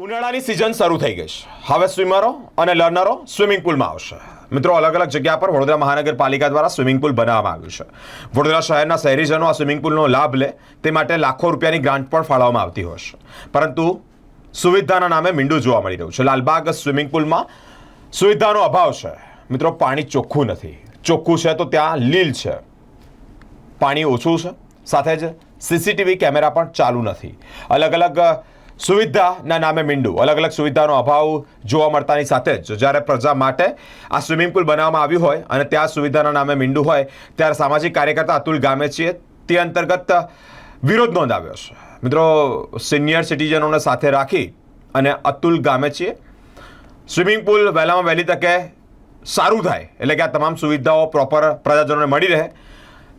ઉનાળાની સિઝન શરૂ થઈ ગઈ છે. હવે સ્વિમરો અને લર્નરો સ્વિમિંગ પુલમાં આવશે. મિત્રો, અલગ અલગ જગ્યા પર વડોદરા મહાનગરપાલિકા દ્વારા સ્વિમિંગ પુલ બનાવવામાં આવ્યું છે. વડોદરા શહેરના શહેરીજનો આ સ્વિમિંગ પુલનો લાભ લે તે માટે લાખો રૂપિયાની ગ્રાન્ટ પણ ફાળવવામાં આવતી હોય પરંતુ સુવિધાના નામે મીંડું જોવા મળી રહ્યું છે. લાલબાગ સ્વિમિંગ પુલમાં સુવિધાનો અભાવ છે. મિત્રો, પાણી ચોખ્ખું નથી. ચોખ્ખું છે તો ત્યાં લીલ છે. પાણી ઓછું છે. સાથે જ સીસીટીવી કેમેરા પણ ચાલુ નથી. અલગ અલગ સુવિધાના નામે મીંડું. અલગ અલગ સુવિધાનો અભાવ જોવા મળતાની સાથે જ. જ્યારે પ્રજા માટે આ સ્વિમિંગ પુલ બનાવવામાં આવ્યું હોય અને ત્યાં સુવિધાના નામે મીંડું હોય, ત્યારે સામાજિક કાર્યકર્તા અતુલ ગામે છીએ. તે અંતર્ગત વિરોધ નોંધાવ્યો છે. મિત્રો, સિનિયર સિટીઝનોને સાથે રાખી અને અતુલ ગામે છીએ. સ્વિમિંગ પુલ વહેલામાં વહેલી તકે સારું થાય, એટલે કે આ તમામ સુવિધાઓ પ્રોપર પ્રજાજનોને મળી રહે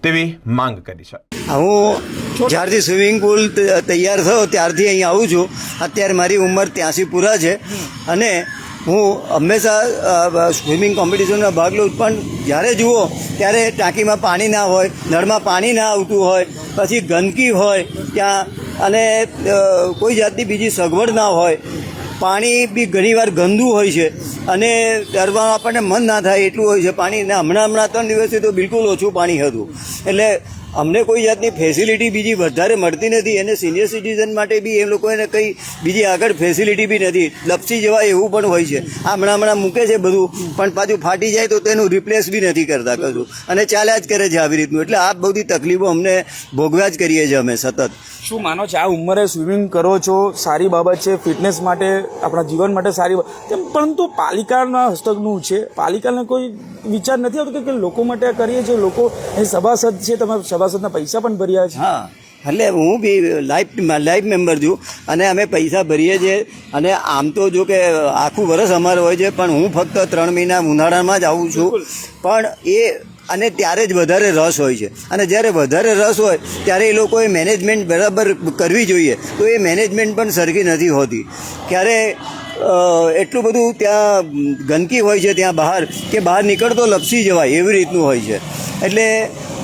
તેવી માંગ કરી છે. હું જ્યારથી સ્વિમિંગ પુલ તૈયાર થયો, ત્યારથી અહીં આવું છું. અત્યારે મારી ઉંમર ત્યાંસી પૂરા છે. અને હું હંમેશા સ્વિમિંગ કોમ્પિટિશનમાં ભાગ લઉં પણ જ્યારે જુઓ, ત્યારે ટાંકીમાં પાણી ના હોય, નળમાં પાણી ના આવતું હોય, પછી ગંદકી હોય, ત્યાં અને કોઈ જાતની બીજી સગવડ ના હોય, પાણી બી ઘણીવાર ગંદુ હોય છે. અને તરવાનું આપણને મન ના થાય એટલું હોય છે. પાણી હમણાં હમણાં ત્રણ દિવસથી તો બિલકુલ ઓછું પાણી હતું. એટલે અમને કોઈ જાતની ફેસિલિટી બીજી વધારે મળતી નથી. અને સિનિયર સિટીઝન માટે બી એ લોકોને કંઈ બીજી આગળ ફેસિલિટી બી નથી. લપસી જવાય એવું પણ હોય છે. હમણાં હમણાં મૂકે છે બધું, પણ પાછું ફાટી જાય તો તેનું રિપ્લેસ બી નથી કરતા કશું. અને ચાલ્યા જ કરે છે આવી રીતનું. એટલે આ બધી તકલીફો અમને ભોગવ્યા જ કરીએ છીએ અમે સતત. શું માનો છો, આ ઉંમરે સ્વિમિંગ કરો છો? સારી બાબત છે. ફિટનેસ માટે, આપણા જીવન માટે સારી તેમ પરંતુ પાલિકાના હસ્તકનું છે. પાલિકાને કોઈ વિચાર નથી આવતો કે- કે લોકો માટે આ કરીએ છીએ. લોકો એ સભાસદ છે, તમે સભાસદના પૈસા પણ ભર્યા છે. હા એટલે હું બી લાઈફ લાઈફ મેમ્બર છું અને અમે પૈસા ભરીએ છીએ. અને આમ તો જો કે આખું વરસ અમારે હોય છે પણ હું ફક્ત ત્રણ મહિના ઉનાળામાં જ આવું છું. પણ એ અને ત્યારે જ વધારે રસ હોય છે. અને જ્યારે વધારે રસ હોય ત્યારે એ લોકોએ મેનેજમેન્ટ બરાબર કરવી જોઈએ. તો એ મેનેજમેન્ટ પણ સરખી નથી હોતી. ક્યારે એટલું બધું ત્યાં ગંદકી હોય છે ત્યાં બહાર કે બહાર નીકળતો લપસી જવાય એવી રીતનું હોય છે. એટલે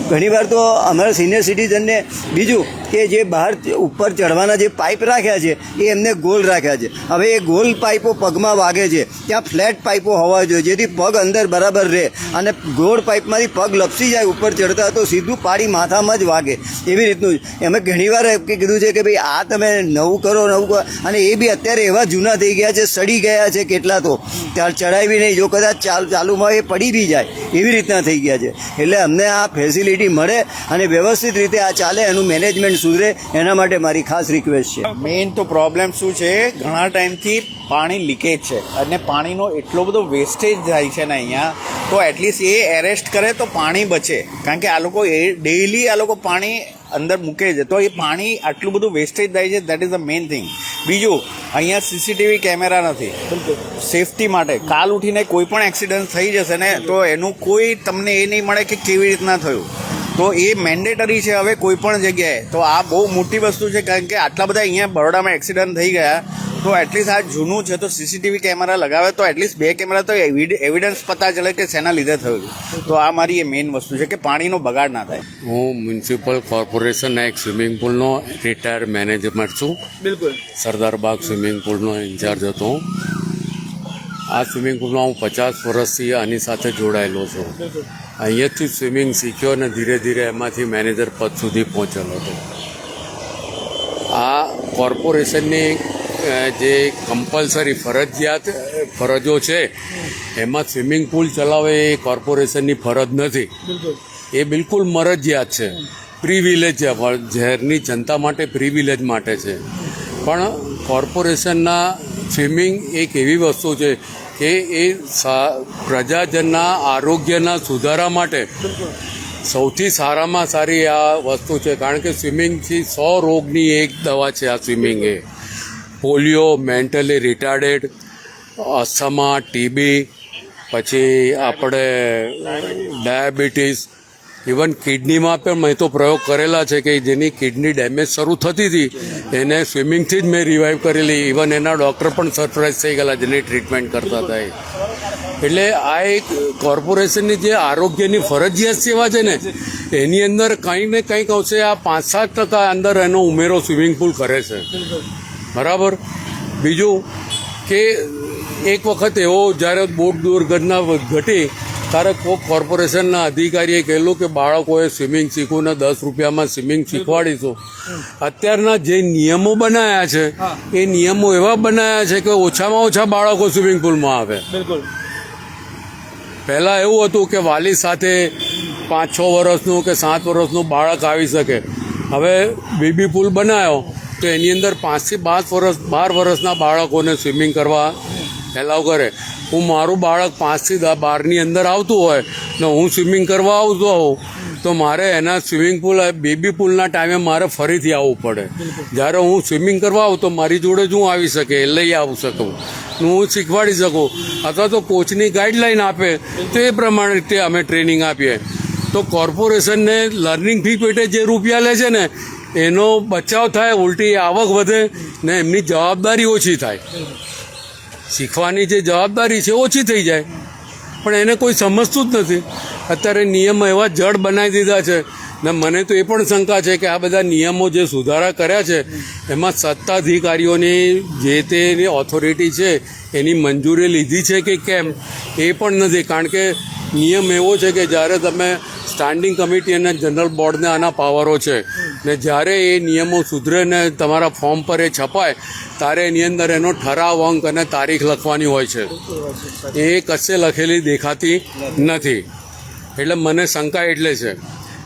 ઘણીવાર તો અમારા સિનિયર સિટીઝનને બીજું કે જે બહાર ઉપર ચડવાના જે પાઇપ રાખ્યા છે, એ એમને ગોલ રાખ્યા છે. હવે એ ગોલ પાઇપો પગમાં વાગે છે. ત્યાં ફ્લેટ પાઇપો હોવા જોઈએ, જેથી પગ અંદર બરાબર રહે અને ગોળ પાઇપમાંથી પગ લપસી જાય ઉપર ચડતા તો સીધું પાડી માથામાં જ વાગે. એવી રીતનું જ. અમે ઘણીવાર કીધું છે કે ભાઈ, આ તમે નવું કરો નવું કરો. અને એ બી અત્યારે એવા જૂના થઈ ગયા છે, સડી ગયા છે કેટલા તો. ત્યાં ચડાવી નહીં, જો કદાચ ચાલ, ચાલુમાં એ પડી બી જાય. એવી રીતના થઈ ગયા છે. એટલે અમને આ ફેસિલિટી મળે અને વ્યવસ્થિત રીતે આ ચાલે, એનું મેનેજમેન્ટ સુધરે, એના માટે મારી ખાસ રિક્વેસ્ટ છે. મેઇન તો પ્રોબ્લેમ શું છે? ઘણા ટાઈમથી પાણી લીકેજ છે અને પાણીનો એટલો બધો વેસ્ટેજ થાય છે ને અહીંયા, તો એટલીસ્ટ એ એરેસ્ટ કરે તો પાણી બચે. કારણ કે આ લોકો એ ડેઈલી આ લોકો પાણી અંદર મૂકે છે, તો એ પાણી આટલું બધું વેસ્ટેજ થાય છે that is the main thing બીજું, અહીંયા સીસીટીવી કેમેરા નથી. સેફટી માટે, કાલ ઉઠીને કોઈ પણ એક્સિડન્ટ થઈ જશે ને, તો એનું કોઈ તમને એ નહીં મળે કે કેવી રીતના થયું. તો એ મેન્ડેટરી છે હવે કોઈ પણ જગ્યાએ. તો આ બહુ મોટી વસ્તુ છે કારણ કે આટલા બધા અહીંયા બરોડામાં એક્સિડન્ટ થઈ ગયા. તો એટલીસ્ટ આ જૂનું છે તો સીસીટીવી કેમેરા લગાવે તો એટલીસ્ટ બે કેમેરા તો એવિડન્સ પતા ચલે કે શેના લીધે થયું તો આ મારી એ મેઇન વસ્તુ છે કે પાણીનો બગાડ ના થાય. હું મ્યુનિસિપલ કોર્પોરેશનના એક સ્વિમિંગ પુલનો રિટાયર્ડ મેનેજમેન્ટ છું. બિલકુલ. સરદારબાગ સ્વિમિંગ પુલનો ઇન્ચાર્જ હતો હું. આ સ્વિમિંગ પુલમાં હું પચાસ વર્ષથી આની સાથે જોડાયેલો છું. અહીંયાથી સ્વિમિંગ શીખ્યો અને ધીરે ધીરે એમાંથી મેનેજર પદ સુધી પહોંચેલો હતો. આ કોર્પોરેશનની જે કમ્પલસરી ફરજિયાત ફરજો છે એમાં સ્વિમિંગ પુલ ચલાવે એ કોર્પોરેશનની ફરજ નથી. એ બિલકુલ મરજિયાત છે. પ્રિવિલેજ શહેરની જનતા માટે પ્રિવિલેજ માટે છે. પણ કોર્પોરેશનના સ્વિમિંગ એક એવી વસ્તુ છે કે એ પ્રજાજનના આરોગ્યના સુધારા માટે સૌથી સારામાં સારી આ વસ્તુ છે. કારણ કે સ્વિમિંગથી સો રોગની એક દવા છે આ સ્વિમિંગ એ. Polio, mentally retarded, asthma, TB, પછી આપણે ડાયાબિટીસ ઇવન કિડનીમાં પણ મેં તો પ્રયોગ કરેલા છે કે જેની કિડની ડેમેજ શરૂ થતી હતી, એને સ્વિમિંગથી જ મેં રિવાઈવ કરેલી. ઇવન એના ડૉક્ટર પણ સરપ્રાઇઝ થઈ ગયેલા જેની ટ્રીટમેન્ટ કરતા હતા એટલે આ એક કોર્પોરેશનની જે આરોગ્યની ફરજિયાત સેવા છે ને, એની અંદર કંઈક ને કંઈક અંશે આ પાંચ સાત ટકા અંદર એનો ઉમેરો સ્વિમિંગ પુલ કરે છે. બરાબર? બીજું કે એક વખત એવો જ્યારે બોટ દુર્ઘટના ઘટી ત્યારે કોક કોર્પોરેશનના અધિકારીએ કહેલું કે બાળકોએ સ્વિમિંગ શીખવું ને દસ રૂપિયામાં સ્વિમિંગ શીખવાડીશું. અત્યારના જે નિયમો બનાવ્યા છે એ નિયમો એવા બનાવ્યા છે કે ઓછામાં ઓછા બાળકો સ્વિમિંગ પુલમાં આવે. બિલકુલ. પહેલાં એવું હતું કે વાલી સાથે પાંચ છ વર્ષનું કે સાત વર્ષનું બાળક આવી શકે. હવે બેબી પુલ બનાવ્યો તો એની અંદર પાંચથી પાંચ વર્ષ બાર વર્ષના બાળકોને સ્વિમિંગ કરવા એલાવ કરે. હું મારું બાળક પાંચથી દા બારની અંદર આવતું હોય ને હું સ્વિમિંગ કરવા આવતો હોઉં. તો મારે એના સ્વિમિંગ પુલ, બેબી પુલના ટાઈમે મારે ફરીથી આવવું પડે. જ્યારે હું સ્વિમિંગ કરવા આવું, તો મારી જોડે જ હું આવી શકે, લઈ આવી શકું. હું શીખવાડી શકું. અથવા તો કોચની ગાઈડલાઈન આપે, તો એ પ્રમાણે રીતે અમે ટ્રેનિંગ આપીએ. તો કોર્પોરેશનને લર્નિંગ ફી પેટે જે રૂપિયા લે છે ને, એનો બચાવ થાય, ઉલટી આવક વધે ને એમની જવાબદારી ઓછી થાય. શીખવાની જે જવાબદારી છે, ઓછી થઈ જાય. પણ એને કોઈ સમજતું જ નથી. અત્યારે નિયમ એવા જડ બનાવી દીધા છે. ને મને તો એ પણ શંકા છે કે આ બધા નિયમો જે સુધારા કર્યા છે, એમાં સત્તાધિકારીઓની જે તેની ઓથોરિટી છે, એની મંજૂરી લીધી છે કે કેમ, એ પણ નથી. કારણ કે નિયમ એવો છે કે જ્યારે તમે સ્ટાન્ડિંગ કમિટી અને જનરલ બોર્ડને આના પાવરો છે. ને જ્યારે એ નિયમો સુધરે ને તમારા ફોર્મ પર એ છપાય, ત્યારે એની અંદર એનો ઠરાવ અંક અને તારીખ લખવાની હોય છે. એ કશે લખેલી દેખાતી નથી. એટલે મને શંકા એટલે છે.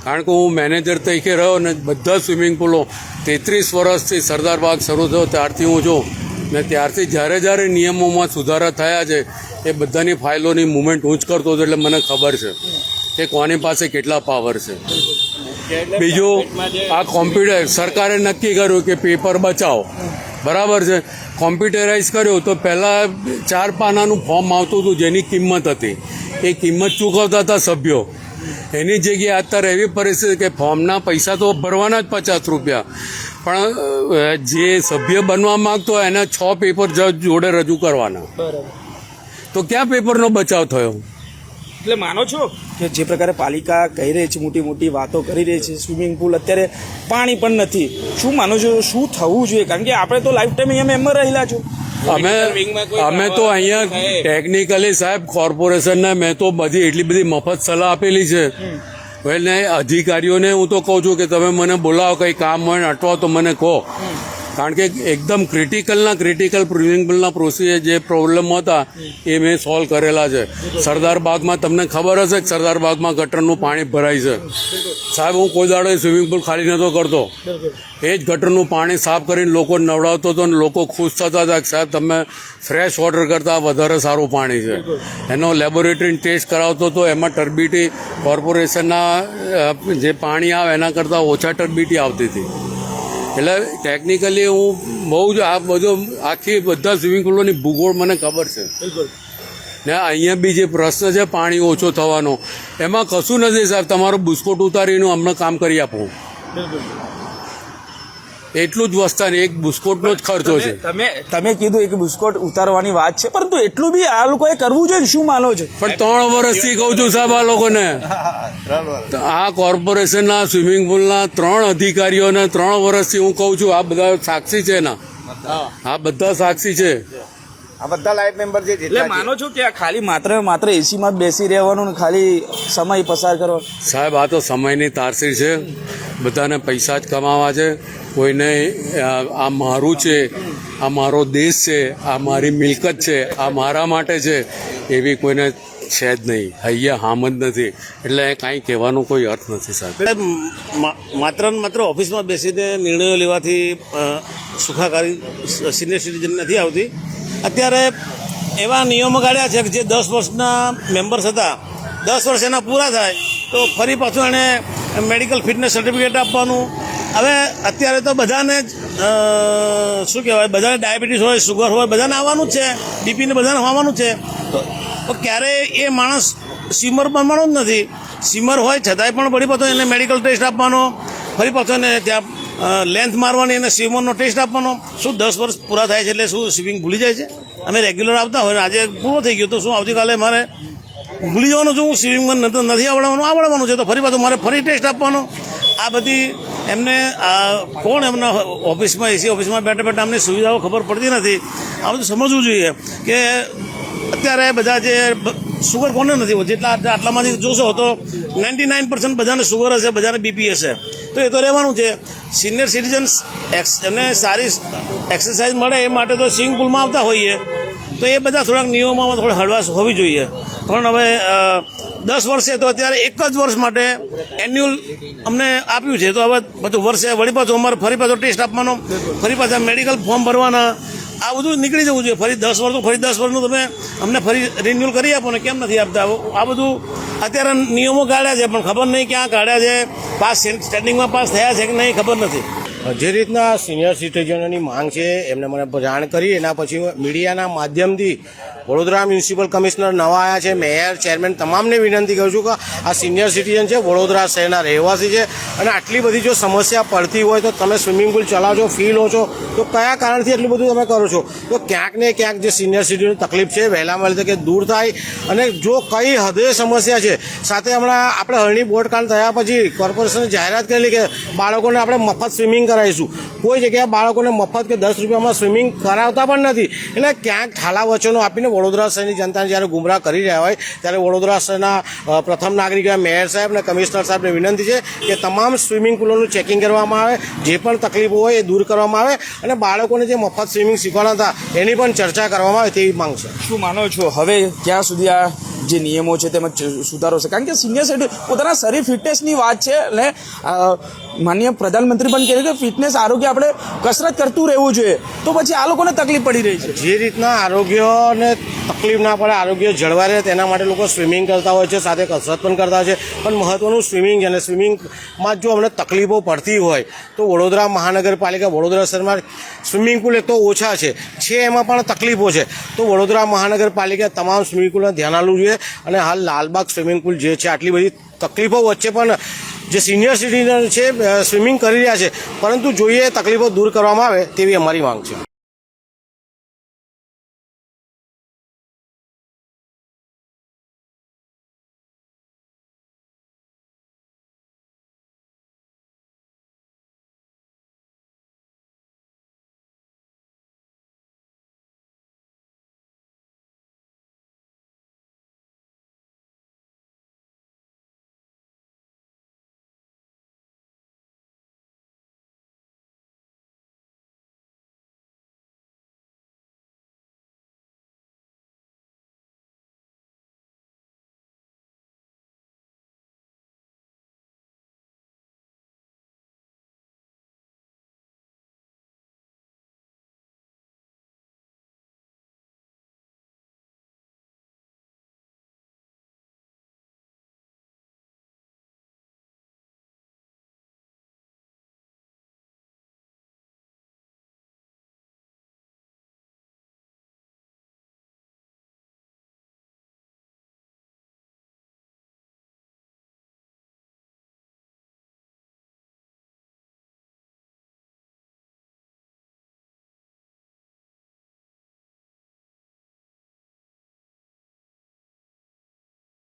કારણ કે હું મેનેજર તરીકે રહ્યો ને બધા સ્વિમિંગ પુલો તેત્રીસ વર્ષથી સરદાર બાગ શરૂ થયો, ત્યારથી હું જોઉં ને ત્યારથી જ્યારે જ્યારે નિયમોમાં સુધારા થયા છે, એ બધાની ફાઇલોની મુવમેન્ટ હું જ કરતો હતો એટલે મને ખબર છે. કે કોની પાસે કેટલા પાવર છે. બીજું આ કોમ્પ્યુટર સરકારે નક્કી કર્યું કે પેપર બચાવો. બરાબર છે? કોમ્પ્યુટરાઇઝ કર્યું તો પહેલાં ચાર પાનાનું ફોર્મ આવતું હતું જેની કિંમત હતી. એ કિંમત ચૂકવતા હતા સભ્યો. એની જગ્યાએ અત્યારે એવી પરિસ્થિતિ કે ફોર્મના પૈસા તો ભરવાના જ પચાસ રૂપિયા. પણ જે સભ્ય બનવા માંગતો હોય એના છ પેપર જોડે રજૂ કરવાના. તો ક્યાં પેપરનો બચાવ થયો? એટલે માનો છો કે જે પ્રકારે પાલિકા કહી રહી છે મોટી મોટી વાતો કરી રહી છે સ્વિમિંગ પુલ અત્યારે પાણી પણ નથી. શું માનો છો શું થવું જોઈએ? કારણ કે આપણે તો લાઈફ ટાઈમ અહીંયા મેમ્બર રહેલા છો. અમે અમે તો અહીંયા ટેકનિકલી સાહેબ કોર્પોરેશનને મેં તો બધી એટલી બધી મફત સલાહ આપેલી છે. એટલે અધિકારીઓને હું તો કહું છું કે તમે મને બોલાવો કંઈ કામ હોય ને અટવાઓ તો મને કહો. કારણ કે એકદમ ક્રિટિકલના ક્રિટિકલ પ્રિન્સિપલના પ્રોસીજર જે પ્રોબ્લેમ હતા એ મેં સોલ્વ કરેલા છે. સરદાર બાગમાં તમને ખબર હશે કે સરદાર બાગમાં ગટરનું પાણી ભરાય છે. સાહેબ હું કોઈ દાડો સ્વિમિંગ પુલ ખાલી નહોતો કરતો. એ જ ગટરનું પાણી સાફ કરીને લોકો નવડાવતો હતો અને લોકો ખુશ થતા હતા કે સાહેબ તમે ફ્રેશ વોટર કરતાં વધારે સારું પાણી છે. એનો લેબોરેટરી ટેસ્ટ કરાવતો હતો. એમાં ટર્બિટી કોર્પોરેશનના જે પાણી આવે એના કરતાં ઓછા ટર્બિટી આવતી હતી. એટલે ટેકનિકલી હું બહુ જ આ બધો આખી બધા સ્વિમિંગ પુલોની ભૂગોળ મને ખબર છે. ને અહીંયા બી જે પ્રશ્ન છે પાણી ઓછો થવાનો એમાં કશું નથી સાહેબ તમારો બુસ્કોટ ઉતારીને હમણાં કામ કરી આપું. એટલું જ વસ્તાને એક બુસ્કોટનો જ ખર્ચો છે. તમે તમે કીધું એક બુસ્કોટ ઉતારવાની વાત છે પરંતુ એટલું બી આ લોકોએ કરવું જોઈએ ને શું માનો છો? પણ ત્રણ વર્ષથી કહું છું સાહેબ આ લોકોને. આ કોર્પોરેશનના સ્વિમિંગ પુલના ત્રણ અધિકારીઓને ત્રણ વર્ષથી હું કહું છું આ બધા સાક્ષી છે ના આ બધા સાક્ષી છે. આ બધા લાઈફ મેમ્બર છે એટલે માનો છો કે આ ખાલી માત્ર માત્ર એસીમાં બેસી રહેવાનું ખાલી સમય પસાર કરવાનો? સાહેબ આ તો સમયની તારસી છે. બધાને પૈસા જ કમાવા છે. કોઈને આ મારું છે, આ મારો દેશ છે, આ મારી મિલકત છે, આ મારા માટે છે, એવી કોઈને છે જ નહીં. હૈયા હામ જ નથી. એટલે કાંઈ કહેવાનો કોઈ અર્થ નથી, સાહેબ. માત્ર ને માત્ર ઓફિસમાં બેસીને નિર્ણયો લેવાથી સુખાકારી સિનિયર સિટીઝન નથી આવતી. અત્યારે એવા નિયમો કાઢ્યા છે કે જે દસ વર્ષના મેમ્બર્સ હતા. દસ વર્ષ એના પૂરા થાય તો ફરી પાછું એને મેડિકલ ફિટનેસ સર્ટિફિકેટ આપવાનું. હવે અત્યારે તો બધાને જ શું કહેવાય, બધાને ડાયાબિટીસ હોય સુગર હોય, બધાને આવવાનું જ છે. બીપીને બધાને આવવાનું છે. તો ક્યારેય એ માણસ સ્વિમર બનવાનો જ નથી. સ્વિમર હોય, છતાંય પણ ફરી પાછો એને મેડિકલ ટેસ્ટ આપવાનો, ફરી પાછો એને ત્યાં લેન્થ મારવાની અને સ્વિમરનો ટેસ્ટ આપવાનો. શું દસ વર્ષ પૂરા થાય છે એટલે શું સ્વિમિંગ ભૂલી જાય છે? અમે રેગ્યુલર આવતા હોય આજે પૂરો થઈ ગયો તો શું આવતીકાલે મારે ભૂલી જવાનું છું સ્વિમિંગ નથી આવડવાનું આવડવાનું છે. તો ફરી પાછું મારે ફરી ટેસ્ટ આપવાનો. આ બધી એમને કોણ એમના ઓફિસમાં, એસી ઓફિસમાં બેઠા બેઠા અમને સુવિધાઓ ખબર પડતી નથી. આ બધું સમજવું જોઈએ કે અત્યારે બધા જે સુગર કોને નથી જેટલા આટલામાંથી જોશો તો નાઇન્ટી નાઇન પર્સન્ટ બધાને સુગર હશે, બધાને બીપી હશે. તો એ તો રહેવાનું છે. સિનિયર સિટીઝન્સ એમને સારી એક્સરસાઇઝ મળે એ માટે તો સ્વિમિંગ પુલમાં આવતા હોઈએ. તો એ બધા થોડાક નિયમોમાં થોડી હળવાશ હોવી જોઈએ. પણ હવે દસ વર્ષે તો અત્યારે એક જ વર્ષ માટે એન્યુઅલ અમને આપ્યું છે. તો હવે બધું વર્ષે વળી પાછું અમારે ફરી પાછો ટેસ્ટ આપવાનો, ફરી પાછા મેડિકલ ફોર્મ ભરવાના, આ બધું નીકળી જવું જોઈએ. ફરી દસ વર્ષ તો ફરી દસ વર્ષનું તમે અમને ફરી રિન્યુઅલ કરી આપો ને, કેમ નથી આપતા? આ બધું અત્યારે નિયમો કાઢ્યા છે, પણ ખબર નહીં ક્યાં કાઢ્યા છે, પાસ સ્ટેન્ડિંગમાં પાસ થયા છે કે નહીં, ખબર નથી. જે રીતના સિનિયર સિટીઝનોની માંગ છે, એમને મને જાણ કરી, એના પછી મીડિયાના માધ્યમથી વડોદરા મ્યુનિસિપલ કમિશનર નવા આવ્યા છે. મેયર, ચેરમેન તમામને વિનંતી કરું છું કે આ સિનિયર સિટીઝન છે, વડોદરા શહેરના રહેવાસી છે અને આટલી બધી જો સમસ્યા પડતી હોય તો તમે સ્વિમિંગ પુલ ચલાવો છો ફી લો છો. તો કયા કારણથી એટલું બધું તમે કરો છો? તો ક્યાંક ને ક્યાંક જે સિનિયર સિટીઝન તકલીફ છે વહેલામાં વહેલી તકે દૂર થાય. અને જો કઈ હદે સમસ્યા છે, સાથે હમણાં આપણે હરણી બોટ કાંડ થયા પછી કોર્પોરેશને જાહેરાત કરેલી કે બાળકોને આપણે મફત સ્વિમિંગ કરાવીશું. કોઈ જગ્યાએ બાળકોને મફત કે દસ રૂપિયામાં સ્વિમિંગ કરાવતા પણ નથી. એટલે ક્યાંક ઠાલા વચનો આપીને વડોદરા શહેરની જનતાને જ્યારે ગુમરાહ કરી રહ્યા હોય, ત્યારે વડોદરા શહેરના પ્રથમ નાગરિક મેયર સાહેબ અને કમિશનર સાહેબને વિનંતી છે કે તમામ સ્વિમિંગ પુલોનું ચેકિંગ કરવામાં આવે, જે પણ તકલીફો હોય એ દૂર કરવામાં આવે અને બાળકોને જે મફત સ્વિમિંગ શીખવાના હતા, એની પણ ચર્ચા કરવામાં આવે તેવી માંગ છે. શું માનો છો? હવે ક્યાં સુધી આ જે નિયમો છે તેમાં સુધારો છે. કારણ કે સિનિયર સિટી પોતાના શરીર ફિટનેસની વાત છે અને અ, માનનીય પ્રધાનમંત્રી પણ કહે કે ફિટનેસ આરોગ્ય આપણે કસરત કરતું રહેવું જોઈએ. તો પછી આ લોકોને તકલીફ પડી રહી છે. જે રીતના આરોગ્યને તકલીફ ના પડે આરોગ્ય જળવાય રહે તેના માટે લોકો સ્વિમિંગ કરતા હોય છે સાથે કસરત પણ કરતા હોય છે. પણ મહત્વનું સ્વિમિંગ છે અને સ્વિમિંગમાં જો અમને તકલીફો પડતી હોય તો વડોદરા મહાનગરપાલિકા વડોદરા શહેરમાં સ્વિમિંગ પુલ એક તો ઓછા છે. છે એમાં પણ તકલીફો છે. તો વડોદરા મહાનગરપાલિકા તમામ સ્વિમિંગ પુલને ધ્યાન આપવું જોઈએ. અને હાલ લાલબાગ સ્વિમિંગ પુલ જે છે, આટલી બધી તકલીફો વચ્ચે પણ જે સિનિયર સિટીઝન છે સ્વિમિંગ કરી રહ્યા છે, પરંતુ જોઈએ તકલીફો દૂર કરવામાં આવે તેવી અમારી માંગ છે.